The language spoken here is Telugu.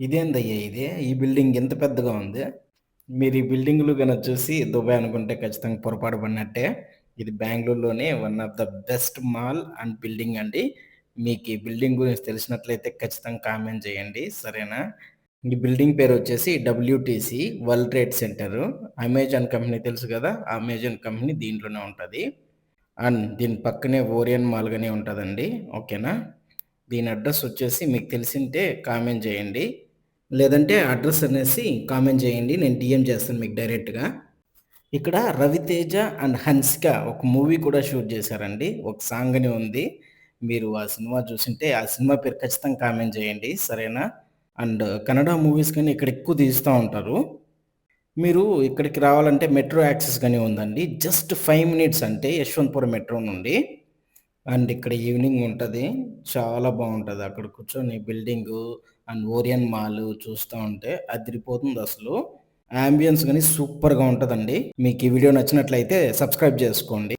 ఇదేందయ్యా ఇది? ఈ బిల్డింగ్ ఇంత పెద్దగా ఉంది. మీరు ఈ బిల్డింగ్‌లు కనుక చూసి దుబాయ్ అనుకుంటే ఖచ్చితంగా పొరపాటు పడినట్టే. ఇది బెంగళూరులోనే one of the best mall and building అండి. మీకు ఈ బిల్డింగ్ గురించి తెలిసినట్లయితే ఖచ్చితంగా కామెంట్ చేయండి. సరేనా? ఈ బిల్డింగ్ పేరు వచ్చేసి WTC world trade centre. Amazon company తెలుసు కదా! అమెజాన్ కంపెనీ దీంట్లోనే ఉంటుంది అండ్ దీని పక్కనే ఓరియన్ మాల్ ఉంటుందండి ఉంటదండి. ఓకేనా? దీని అడ్రస్ వచ్చేసి మీకు తెలిసింటే కామెంట్ చేయండి. లేదంటే అడ్రస్ అనేసి కామెంట్ చేయండి. నేను డిఎం చేస్తాను మీకు డైరెక్ట్‌గా. ఇక్కడ 'రవితేజ అండ్ హన్సిక' ఒక మూవీ కూడా షూట్ చేశారండి. ఒక సాంగ్ అని ఉంది. మీరు ఆ సినిమా చూసింటే ఆ సినిమా పేరు ఖచ్చితంగా కామెంట్ చేయండి. సరేనా? అండ్ కన్నడ మూవీస్ కానీ ఇక్కడ ఎక్కువ తీస్తూ ఉంటారు. మీరు ఇక్కడికి రావాలంటే మెట్రో యాక్సెస్ కానీ ఉందండి. జస్ట్ ఫైవ్ మినిట్స్ అంటే యశ్వంతపురం మెట్రో నుండి. అండ్ ఇక్కడ ఈవినింగ్ ఉంటది. చాలా బాగుంటుంది అక్కడ కూర్చొని బిల్డింగ్ అండ్ ఓరియన్ మాల్ చూస్తా ఉంటే అదిరిపోతుందసలు. యాంబియన్స్ కానీ సూపర్‌గా ఉంటదండి. మీకు ఈ వీడియో నచ్చినట్లయితే సబ్స్క్రైబ్ చేసుకోండి.